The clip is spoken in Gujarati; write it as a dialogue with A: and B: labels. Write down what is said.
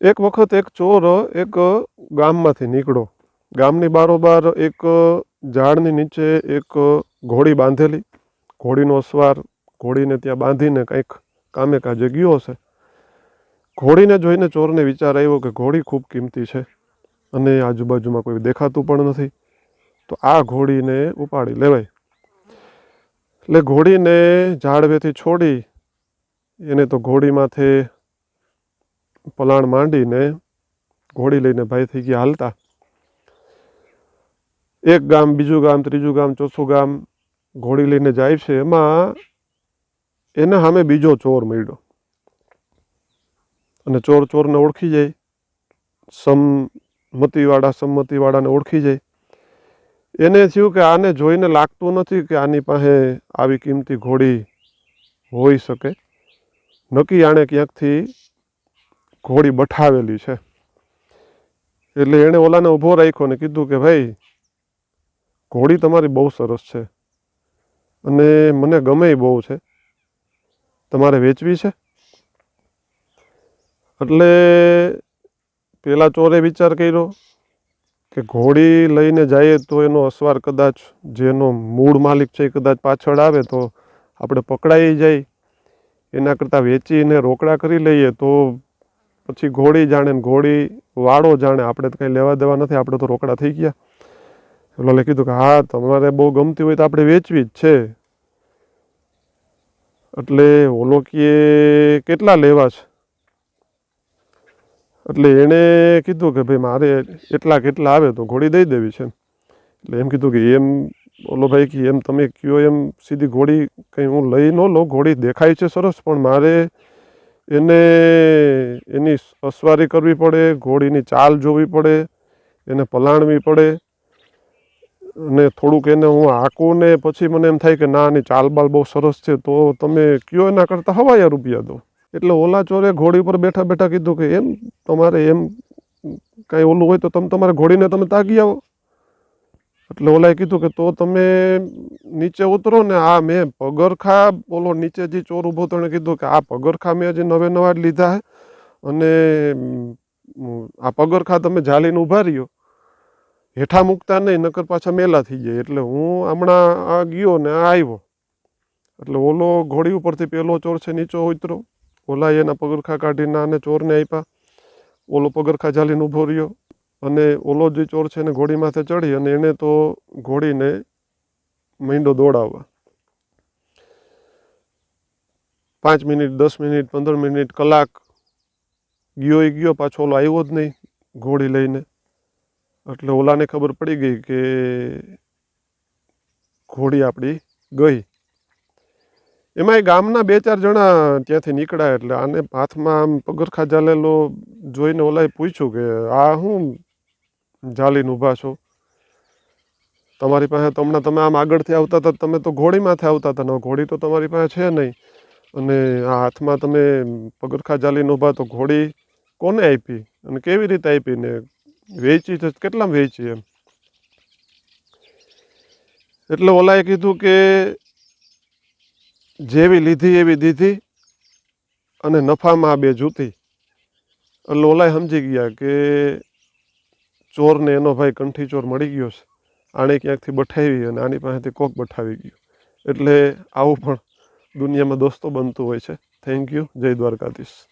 A: એક વખત એક ચોર એક ગામમાંથી નીકળો ગામની બારોબાર એક ઝાડની નીચે એક ઘોડી બાંધેલી. ઘોડીનો અસવાર ઘોડીને ત્યાં બાંધીને કંઈક કામે કાજે ગયો હશે. ઘોડીને જોઈને ચોરને વિચાર આવ્યો કે ઘોડી ખૂબ કિંમતી છે અને આજુબાજુમાં કોઈ દેખાતું પણ નથી. તો આ ઘોડીને ઉપાડી લેવાય. એટલે ઘોડીને ઝાડવેથી છોડી એને તો ઘોડી માથે પલાણ માંડીને ઘોડી લઈને ભાઈ થઈ ગયા હાલતા. એક ગામ, બીજું ગામ, ત્રીજું ગામ, ચોથું ગામ ઘોડી લઈને જાય છે. એમાં એને સામે બીજો ચોર મળ્યો. અને ચોર ચોરને ઓળખી જાય. સંમતિવાળા સંમતિવાળાને ઓળખી જાય. એને થયું કે આને જોઈને લાગતું નથી કે આની પાસે આવી કિંમતી ઘોડી હોઈ શકે. નક્કી આણે ક્યાંકથી ઘોડી બઠાવેલી છે. એટલે એણે ઓલાને ઊભો રાખ્યો ને કીધું કે ભાઈ, ઘોડી તમારી બહુ સરસ છે અને મને ગમે બહુ છે. તમારે વેચવી છે? એટલે પેલા ચોરે વિચાર કર્યો કે ઘોડી લઈને જઈએ તો એનો અસવાર કદાચ જેનો મૂળ માલિક છે એ કદાચ પાછળ આવે તો આપણે પકડાઈ જાય. એના કરતાં વેચીને રોકડા કરી લઈએ તો પછી ઘોડી જાણે ને ઘોડી વાળો જાણે, આપણે તો કંઈ લેવા દેવા નથી, આપણે તો રોકડા થઈ ગયા. એટલે કીધું કે, હા, તમારે બહુ ગમતી હોય તો આપણે વેચવી જ છે. એટલે ઓલો કે કેટલા લેવા છે? એટલે એણે કીધું કે, ભાઈ, મારે એટલા કેટલા આવે તો ઘોડી દઈ દેવી છે. એટલે એમ કીધું કે, એમ, ઓલો ભાઈ કે, એમ તમે કયો એમ સીધી ઘોડી કંઈ હું લઈ ન લો ઘોડી દેખાય છે સરસ, પણ મારે એને, એની અસવારી કરવી પડે, ઘોડીની ચાલ જોવી પડે, એને પલાણવી પડે. અને થોડુંક એને હું હાંકું ને પછી મને એમ થાય કે ના, આની ચાલ બાલ બહુ સરસ છે, તો તમે કયો એના કરતાં હવાયા રૂપિયા દો. એટલે ઓલા ચોરે ઘોડી ઉપર બેઠા બેઠા કીધું કે એમ તમારે એમ કાંઈ ઓલું હોય તો તમે તમારે ઘોડીને તમે તાગી આવો. એટલે ઓલાએ કીધું કે તો તમે નીચે ઉતરો ને આ મેં પગરખા ઓલો નીચે જે ચોર ઊભો તેણે કીધું કે આ પગરખા મેં હજી નવે નવા જ લીધા અને આ પગરખા તમે જાલીને ઊભા રહ્યો. હેઠા મૂકતા નહીં, નકર પાછા મેલા થઈ જાય. એટલે હું હમણાં આ ગયો ને આ આવ્યો. એટલે ઓલો ઘોડી ઉપરથી પેલો ચોર છે, નીચો ઉતરો. ઓલા એના પગરખા કાઢીને આને ચોરને આપ્યા. ઓલો પગરખા જાલીને ઊભો રહ્યો. અને ઓલો જે ચોર છે એને ઘોડી માથે ચડી અને એણે તો ઘોડીને મીંડો દોડાવવા. પાંચ મિનિટ, દસ મિનિટ, પંદર મિનિટ, કલાક ગયો એ ગયો, પાછો ઓલો આવ્યો જ નહીં, ઘોડી લઈને. એટલે ઓલાને ખબર પડી ગઈ કે ઘોડી આપણી ગઈ. એમાં એ ગામના બે ચાર જણા ત્યાંથી નીકળ્યા એટલે આને હાથમાં આમ પગરખા ઝાલેલો જોઈને ઓલાએ પૂછ્યું કે, આ હું ઝાલીને ઊભા છો? તમારી પાસે તો હમણાં તમે આમ આગળથી આવતા હતા, તમે તો ઘોડીમાંથી આવતા હતા, ને, ઘોડી તો તમારી પાસે છે નહીં. અને આ હાથમાં તમે પગરખા ઝાલીને ઊભા તો ઘોડી કોને આપી? અને કેવી રીતે આપી ને વેચી કેટલામાં વેચી એમ? એટલે ઓલાએ કીધું કે જેવી લીધી એવી દીધી અને નફામાં બે જૂતી. એટલે ઓલાએ સમજી ગયા કે ચોરને એનો ભાઈ કંઠી ચોર મળી ગયો છે. આણે ક્યાંકથી બઠાવી અને આની પાસેથી કોક બઠાવી ગયું. એટલે આવું પણ દુનિયામાં દોસ્તો બનતું હોય છે. થેન્ક યુ જય દ્વારકાધીશ.